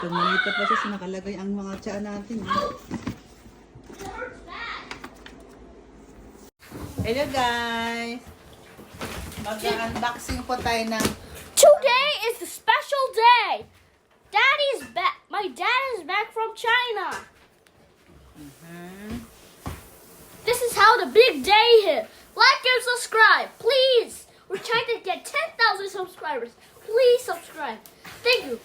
Ito monitor pa siya nakalagay ang mga tsaa natin. ah. Hello guys! Mag-unboxing po tayo ng Today is the special day. Daddy's back. My dad is back from China. This is how the big day hit. Like and subscribe, please. We're trying to get 10,000 subscribers. Please subscribe. Thank you.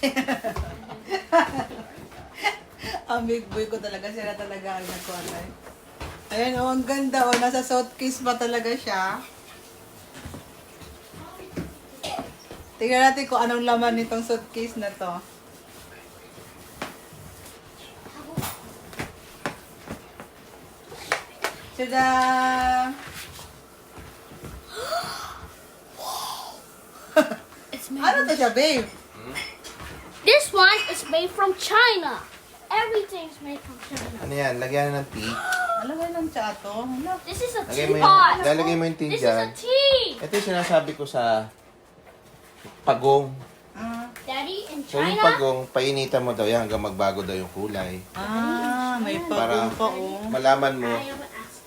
ang big boy ko talaga. Sila talaga ang nagkuha tayo. Ayan oh, ang ganda oh. Nasa suitcase pa talaga siya. Tingnan natin kung anong laman nitong suitcase na to. Tada! Made. Ano to siya, babe? This one is made from China. Everything's made from China. Ano yan? Lagyan na ng tea. Alam mo ng tsa to? Ano? This is a Lagay mo yung, teapot. lalagay mo yung tea This is a dyan. tea. Ito yung sinasabi ko sa pagong. Ah, Daddy in So yung China. pagong, painitan mo daw yan hanggang magbago daw yung kulay. ah may Para- pagong pa oh. Malaman mo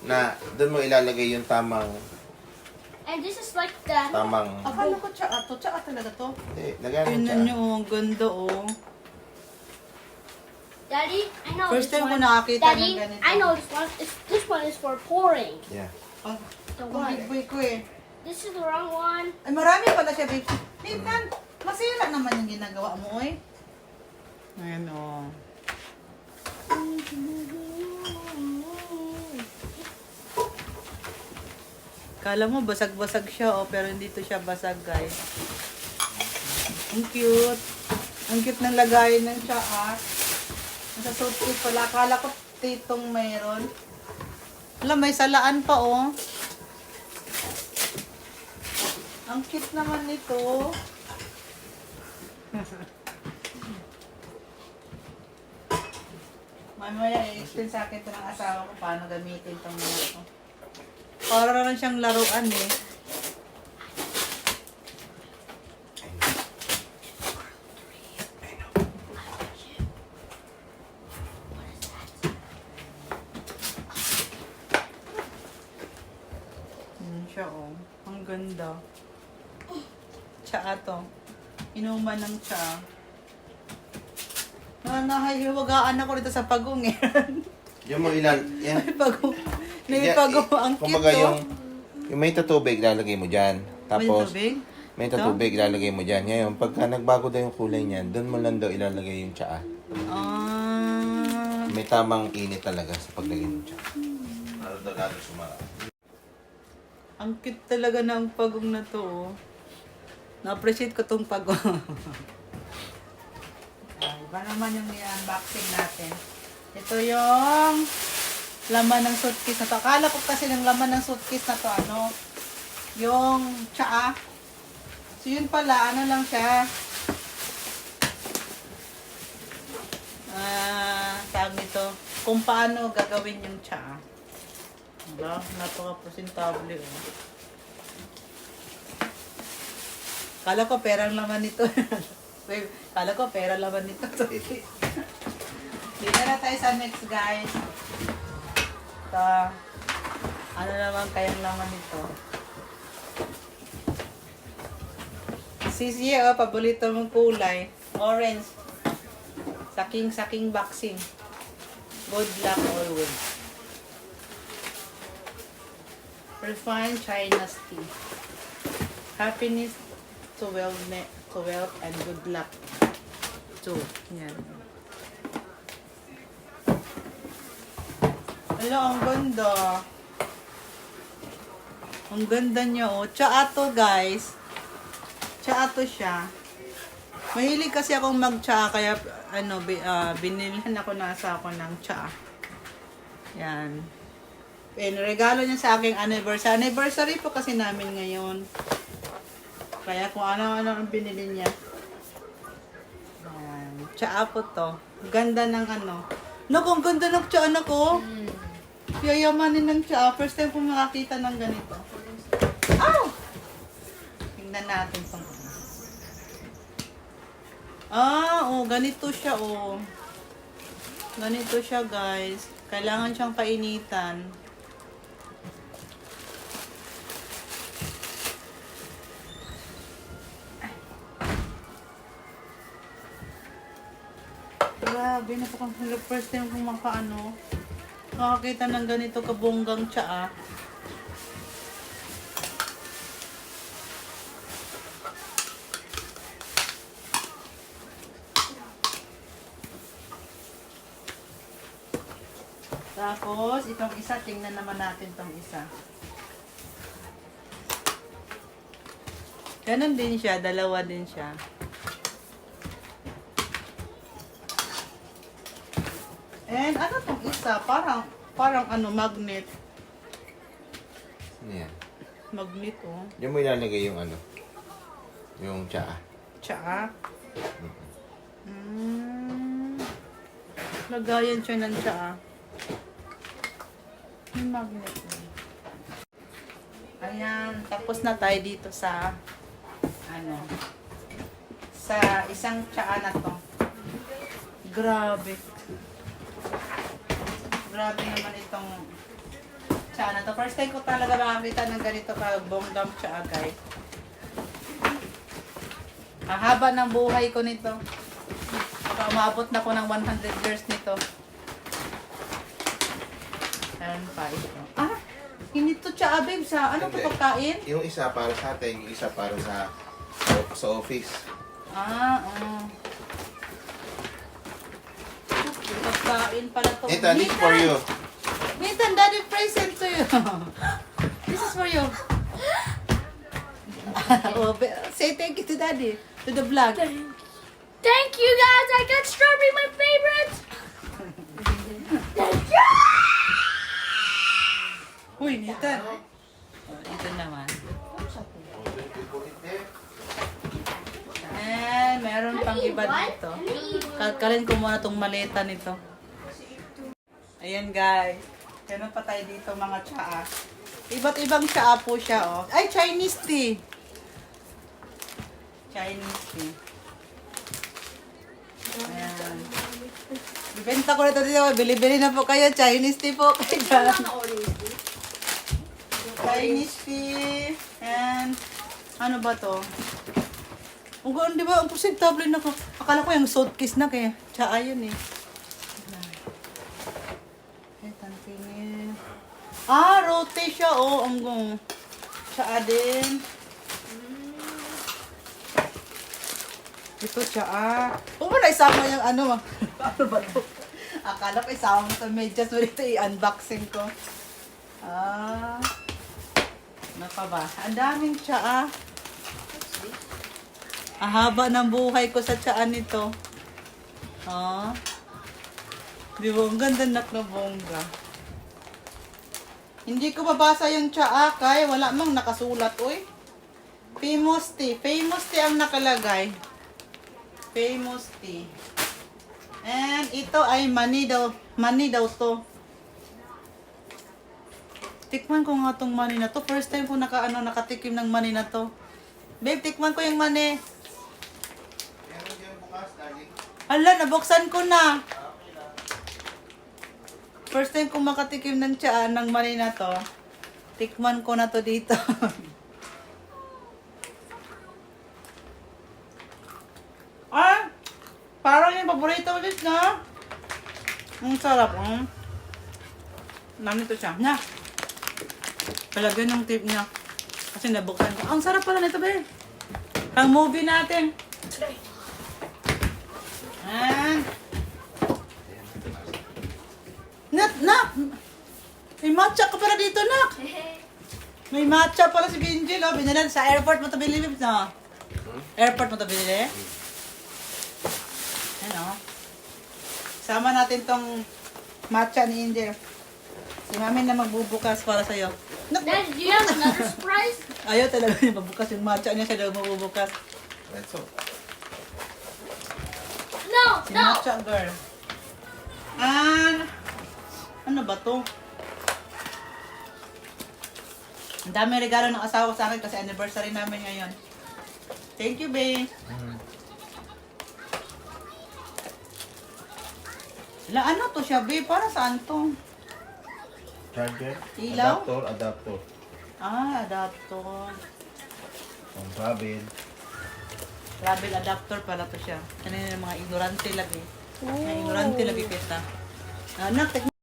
na doon mo ilalagay yung tamang, And this is like the. tamang, Akala ko tsa to. Tsa talaga to. hindi, lagyan mo Tingnan siya. nyo oh, ang ganda oh. Daddy, I know First this time ko one. nakakita Daddy, ng ganito. I know this one. Is, this one is for pouring Yeah. Oh, the ang water. big boy ko eh. This is the wrong one. Ay, marami pala siya, babe. Babe, nan, masira naman yung ginagawa mo eh. Ayan oh. Kala mo basag-basag siya oh, pero hindi to siya basag guys. Ang cute. Ang cute ng lagayan ng tsaa. Nasa suitcase pala. Akala ko titong mayroon. Alam, may salaan pa oh. Ang cute naman nito. Mamaya i-explain sa akin ito ng asawa ko paano gamitin itong mga ito. Para naman siyang laruan eh. Siya oh. Ang ganda. Tsaa to. Inuman ng tsaa. Na nahihiwagaan ako dito sa pagong eh. Yung mo ilal, yan. May pagong. I- Ang cute Kumbaga yung, yung may tatubig, lalagay mo dyan. Tapos, tubig? may tatubig, lalagay mo dyan. Ngayon, pagka nagbago daw yung kulay niyan, doon mo lang daw ilalagay yung tsaa. Ah. May tamang init talaga sa paglagay ng tsaa. Para daw lalo sumara. Ang cute talaga ng pagong na to. oh. Na-appreciate ko tong pagong. Ay, iba naman yung i-unboxing natin. Ito yung laman ng suitcase na to. Akala ko kasi ng laman ng suitcase na to, ano, yung tsaa. So yun pala, ano lang siya. Ah, tawag nito, kung paano gagawin yung tsaa. Diba? Napaka-presentable, oh. Kala ko perang laman nito. Kala ko pera laman nito. Dito na tayo sa next, guys. Ito. Ano naman kayang laman nito? Sisi, oh, paborito mong kulay. Orange. Saking-saking boxing. Good luck always. Refined China's tea. Happiness to wealth, to wealth and good luck. Too. Yan. Hello, ang ganda. Ang ganda niya, oh. Tsaa to, guys. Tsaa to siya. Mahilig kasi akong mag-tsaa, kaya, ano, ah, binilhan ako na sa ako ng tsaa. Yan. And regalo niya sa aking anniversary. Anniversary po kasi namin ngayon. Kaya kung ano-ano ang binili niya. Yan. Tsaa po to. Ganda ng ano. Naku, ang ganda ng tsaa na ko. Yayamanin ng tsaa. First time ko makakita ng ganito. Ow! Tingnan natin itong ano. Ah, oh, ganito siya, oh. Ganito siya, guys. Kailangan siyang painitan. Grabe, napakang first time kong makaano. Nakakita ng ganito kabonggang tsaa. Tapos, itong isa, tingnan naman natin itong isa. Ganon din siya, dalawa din siya. And ano tong isa? Parang, parang ano, magnet. Ano yan? Magnet, oh. Diyan mo ilalagay yung ano? Yung tsaa. Tsaa. Mm. Lagayan siya ng tsaa. Yung magnet. oh. Ayan. Tapos na tayo dito sa ano sa isang tsaa na to. Grabe. Grabe naman itong tsaa na to. First time ko talaga makakita ng ganito ka bonggam tsaa, guys. Ang haba ng buhay ko nito. Baka umabot na ko ng 100 years nito. Meron pa ito. Ah! Hindi to tsaa, babe. Sa ano to Hindi. pagkain? Yung isa para sa atin, yung isa para sa sa office. Ah, oo. Pagkain pala to. Ito, this is for you. Nathan, daddy present to you. this is for you. oh, say thank you to daddy. To the vlog. Thank you guys. I got strawberry, my favorite. Thank you. Uy, Nathan. Oh, ito naman. And meron pang iba dito. Kalkalin ko muna tong maleta nito. Ayan guys. Meron pa tayo dito mga tsaa. Iba't ibang tsaa po siya oh. Ay, Chinese tea. Chinese tea. Ayan. Bibenta ko na ito dito. Bili-bili na po kayo. Chinese tea po kayo dyan. Chinese tea. And, ano ba to? Ang di ba? Ang presentable na ko. Akala ko yung suitcase na kaya. Tsaa yun eh. Ay, tantingin. Ah, rote siya. Oh, ang gong. Tsaa din. Ito tsaa. Mo na isama yung ano. ano ba to? Akala ko isama mo sa medyas. Wala ito i-unboxing ko. Ah. Ano pa ba? Ang daming tsaa. Ang haba ng buhay ko sa tiyaan nito. Ah. Di ba? Ang ganda nak na bongga. Hindi ko mabasa yung tsaa kay wala mang nakasulat, uy. Famous tea. Famous tea ang nakalagay. Famous tea. And ito ay mani daw. Mani daw to. Tikman ko nga tong mani na to. First time ko naka, ano, nakatikim ng mani na to. Babe, tikman ko yung darling. Hala, nabuksan ko na. First time ko makatikim ng tsaa ng mani na to. Tikman ko na to dito. ah! Parang yung paborito ulit na. Ang sarap, oh. Nandito siya. Na. Palagyan ng tip niya. Kasi nabuksan ko. Ang sarap pala nito, be. Pang movie natin. And, Nak, nak! May matcha ka pala dito, nak! May matcha pala si Benji, no? Binili sa airport mo ito binili, no? Airport mo ito binili? Ano? Sama natin tong matcha ni Angel. Si mami na magbubukas para sa'yo. Nak, Dad, do you have another surprise? ayaw talaga niya magbukas yung matcha niya siya daw magbubukas. Let's go. No, Si no. matcha girl. And, ano ba to? Ang dami regalo ng asawa sa akin kasi anniversary namin ngayon. Thank you, babe. La, ano to siya, babe? Para saan to? Charger? Ilaw? Adapter, adapter. Ah, adapter. Ang travel. Travel adapter pala to siya. Ano yung mga ignorante lagi. Mga ignorante lagi kita. Anak,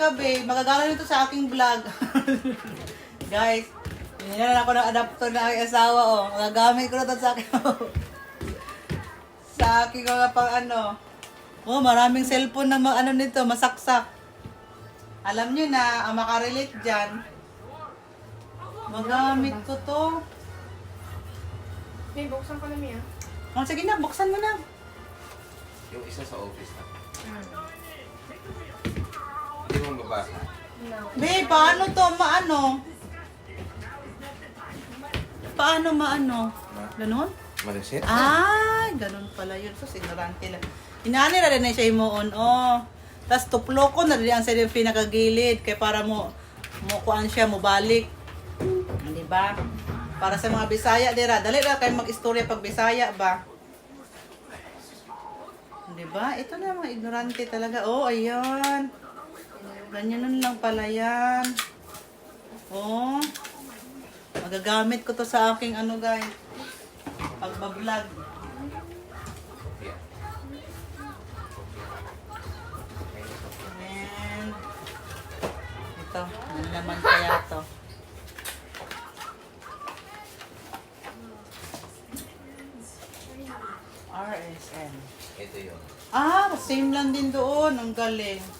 ka, babe. Magagamit ito sa aking vlog. Guys, hinihilan ako ng adapter na aking asawa, oh. Magagamit ko na to sa akin, sa aking mga pang ano. Oh, maraming cellphone na ano nito, masaksak. Alam niyo na, ang makarelate dyan. Magamit ko to. May buksan ko na Mia. Oh, sige na, buksan mo na. Yung isa sa office na. Hindi mabasa. No. Babe, paano to maano? Paano maano? Ma- Ganon? Malisit? Ay, ganon pala yun. So, ignorante lang. Inaani na rin na siya imoon. Oh. Tapos tuplo ko na rin ang sa yung pinakagilid. Kaya para mo, mo kuan siya, mo balik. Di ba? Para sa mga Bisaya, dira. Dali na kayo mag-istorya pag Bisaya ba? Di ba? Ito na mga ignorante talaga. Oh, ayan. Ganyan lang pala yan. Oh. Magagamit ko to sa aking ano guys. Pagbablog. And ito, ano naman kaya to? RSN. Ito yun. Ah, same lang din doon. Ang galing.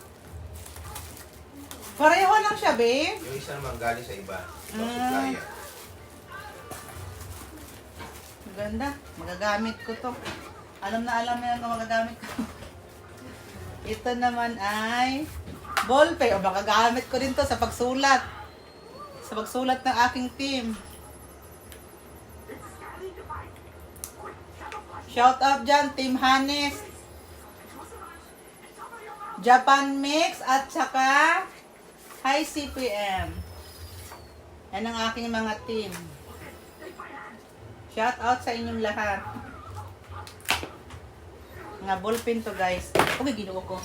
Pareho lang siya, babe. Yung isa naman galing sa iba. Ito, Mm. supplier. Ang Ganda. Magagamit ko to. Alam na alam na yung magagamit ko. Ito naman ay ballpen. O magagamit ko din to sa pagsulat. Sa pagsulat ng aking team. Shout out dyan, Team Hanes. Japan Mix at saka High CPM. Yan ang aking mga team. Shout out sa inyong lahat. Mga ballpen to guys. Okay, ginuo ko.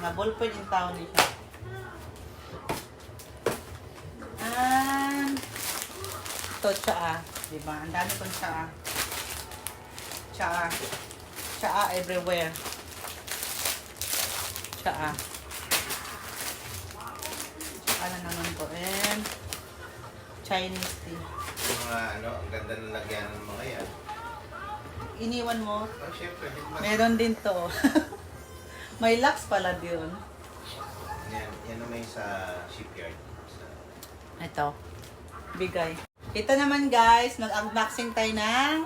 Mga ballpen in town ni siya. And, ito, tsaa. Diba? Ang dami kong tsaa. Tsaa. Tsaa everywhere. Tsaa. Tsaa na naman to. And, Chinese tea. Yung mga ano, ang ganda ng lagyan ng mga yan. Iniwan mo. Oh, syempre. Meron din to. May locks pala din. Yan, yan naman yung sa shipyard. Sa, Ito. Bigay. Ito naman guys, mag-unboxing tayo ng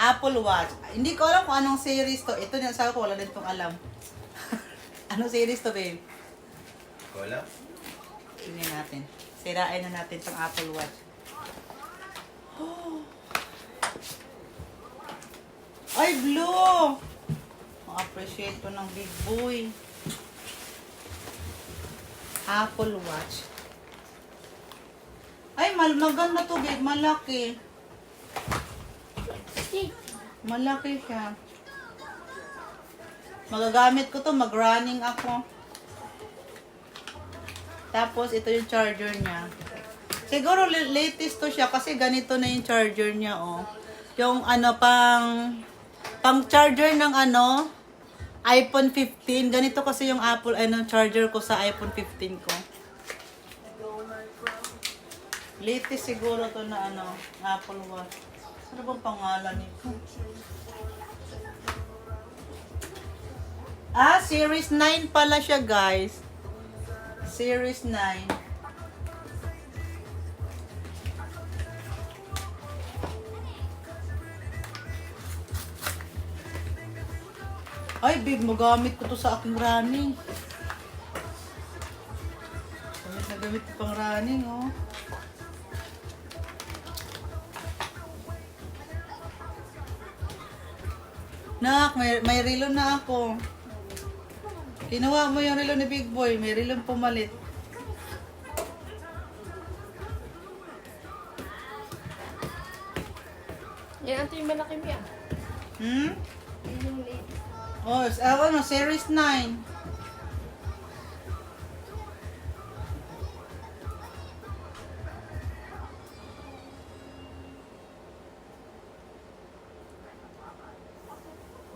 Apple Watch. Hindi ko alam kung anong series to. Ito din, sabi ko wala din tong alam. anong series to, babe? wala? Tingnan natin. Sirain na natin tong Apple Watch. Ay, blue! Ma-appreciate ko ng big boy. Apple Watch. Ay, mal maganda to, babe. Malaki. Malaki siya. Magagamit ko to, mag-running ako. Tapos, ito yung charger niya. Siguro la- latest to siya kasi ganito na yung charger niya, oh. Yung ano, pang, pang charger ng ano, iPhone 15. Ganito kasi yung Apple, ano, charger ko sa iPhone 15 ko. Latest siguro to na ano, Apple Watch. Ano bang pangalan nito? Ah, Series 9 pala siya, guys. Series 9. Ay, babe, magamit ko to sa aking running. Gamit na gamit pang running, oh. Nak, may, may relo na ako. Kinuha mo yung relo ni Big Boy. May relo pumalit. Yan ang yung malaki niya. Hmm? Yung late. Oh, ako ah, no, series 9.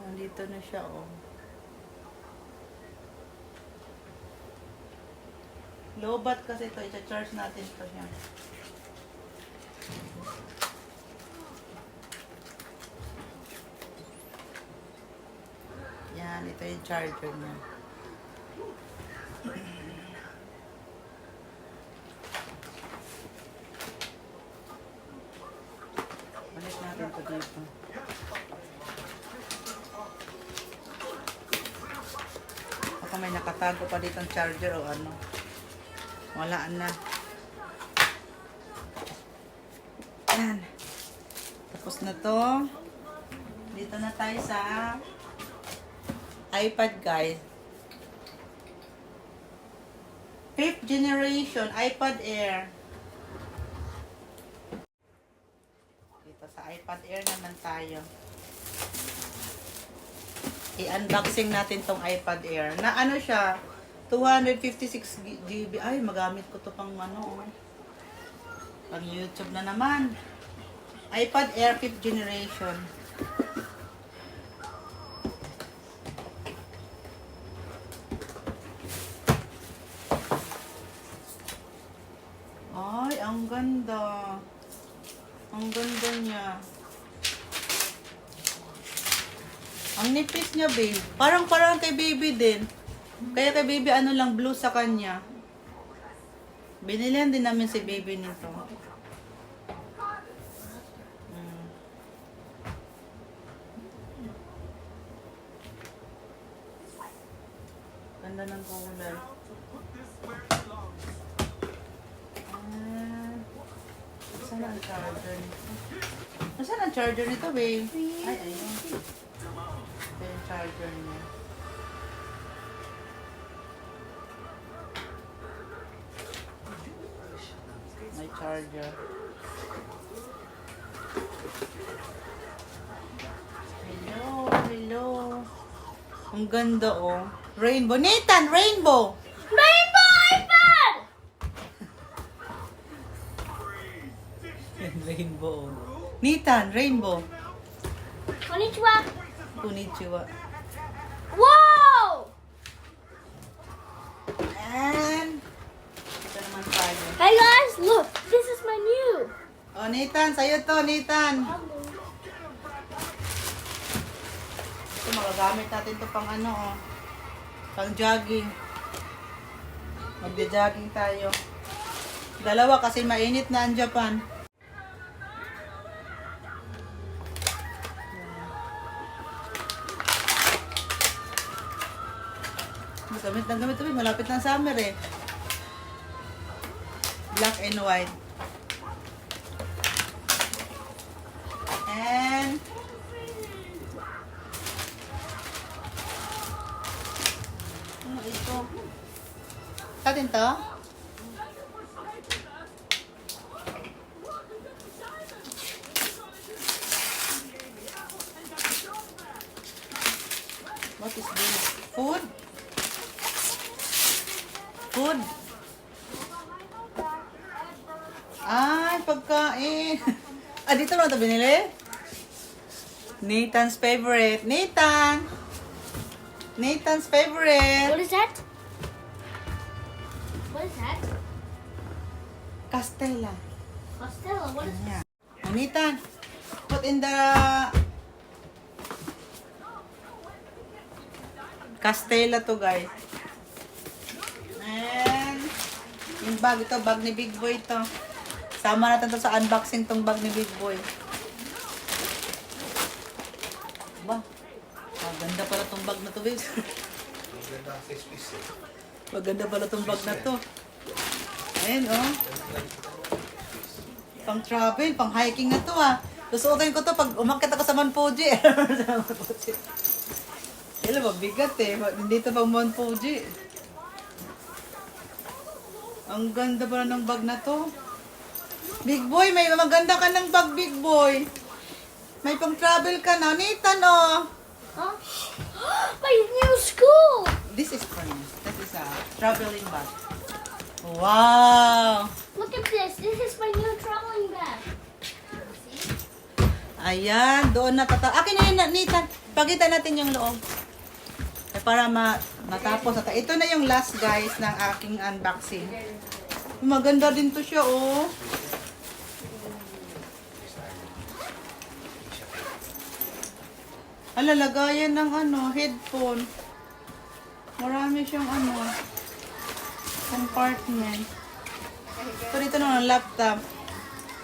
Nandito na siya, oh. Lobat kasi ito. I-charge natin pa siya. Yan, ito yung charger niya. Balik natin ito dito. Baka may nakatago pa dito ang charger o ano. Wala na. Yan. Tapos na to. Dito na tayo sa iPad guys. Fifth generation iPad Air. Dito sa iPad Air naman tayo. I-unboxing natin tong iPad Air. Na ano siya? 256 GB. Ay, magamit ko to pang ano. oh. Pang YouTube na naman. iPad Air 5th generation. Ay, ang ganda. Ang ganda niya. Ang nipis niya, babe. Parang parang kay baby din. Kaya kay baby ano lang blue sa kanya. Binilihan din namin si baby nito. Mm. Ganda ng kulay. Ah, saan ang charger nito? Nasaan ang charger nito, babe? Ay, ayun. Ito yung charger niya. Charger. Hello, hello. Ang ganda, oh. Rainbow. Nathan, rainbow! Rainbow iPad! rainbow. Nathan, rainbow. Konnichiwa. Konnichiwa. Wow! And, ito naman tayo. Hey guys, look. This is my new. Oh, Nathan, sa'yo to, Nathan. Ito, magagamit natin to pang ano, oh. Pang jogging. Magja-jogging tayo. Dalawa kasi mainit na ang Japan. Gamit ng gamit ito, malapit ng summer eh. Black and white. And ano ito? Sa atin to? What is this? Food? Food? Ay, pagkain. ah, dito na ito binili? Nathan's favorite. Nathan! Nathan's What favorite. is that? What is that? Castella. Costello. What is Yeah. Nathan, put in the Castella to guys. And yung bag ito, bag ni Big Boy to. Sama natin to sa unboxing tong bag ni Big Boy. Ba? Maganda pala tong bag na to, babes. Maganda pala tong bag na to. Ayan, oh. Pang travel, pang hiking na to ah. Susuotin ko to pag umakyat ako sa Mount Fuji. Sa Mount Fuji. Hello, mabigat eh. Nandito Mount Fuji. Ang ganda pala ng bag na to. Big boy, may maganda ka ng bag, big boy. May pang travel ka na. Nathan, oh. Huh? My new school! This is for you. This is a traveling bag. Wow! Look at this. This is my new traveling bag. Ayan, doon na tata. Akin na yun, Nathan. Pakita natin yung loob. Eh, para ma matapos. At ito na yung last, guys, ng aking unboxing. Maganda din to siya, oh. Alalagayan ng ano, headphone. Marami siyang ano, compartment. Pero ito naman, laptop.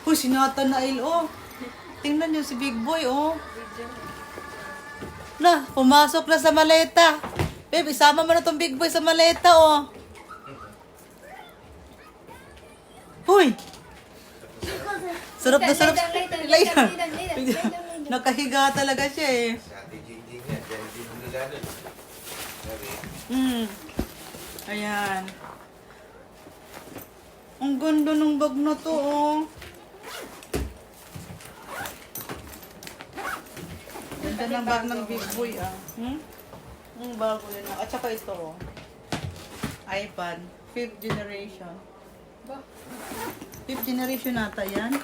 Oh, si Nathanael, oh. Tingnan niyo si Big Boy, oh. Na, pumasok na sa maleta. Babe, isama mo na tong Big Boy sa maleta, oh. Huy! Sarap na sarap. Nakahiga talaga siya, eh. Sa ate JJ niya, dyan din nilalad. Sabi, Hmm. Ayan. Ang ganda ng bag na to, oh. Ganda ng bag ng Big Boy, ah. Hmm? Ang bago yun. ah. At saka ito, oh. iPad. Fifth generation. Fifth generation nata yan.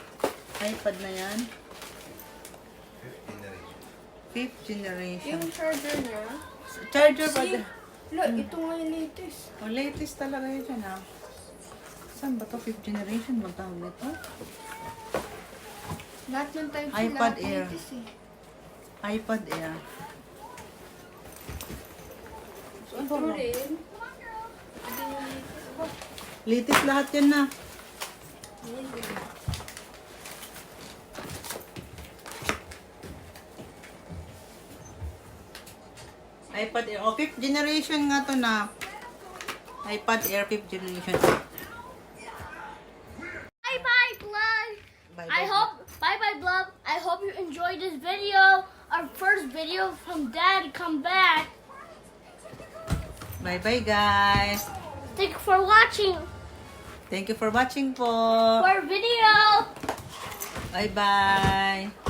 iPad na yan. generation. Fifth generation. Yung charger niya, Charger pa Din. lo, ito nga yung latest. Oh, latest talaga yun siya na. Saan ba to? Fifth generation bang tawag nito? Lahat ng type iPad lahat Air. latest eh. iPad Air. So, Ito ba? rin. Yung latest. Ba? Latest lahat yan na. Yan din. iPad Air. Oh, fifth generation nga to na. iPad Air fifth generation. Bye bye. Bye, I hope, bye bye, Blood. I hope you enjoyed this video. Our first video from Dad come back. Bye bye guys. Thank you for watching Thank you for watching po. our video. Bye bye.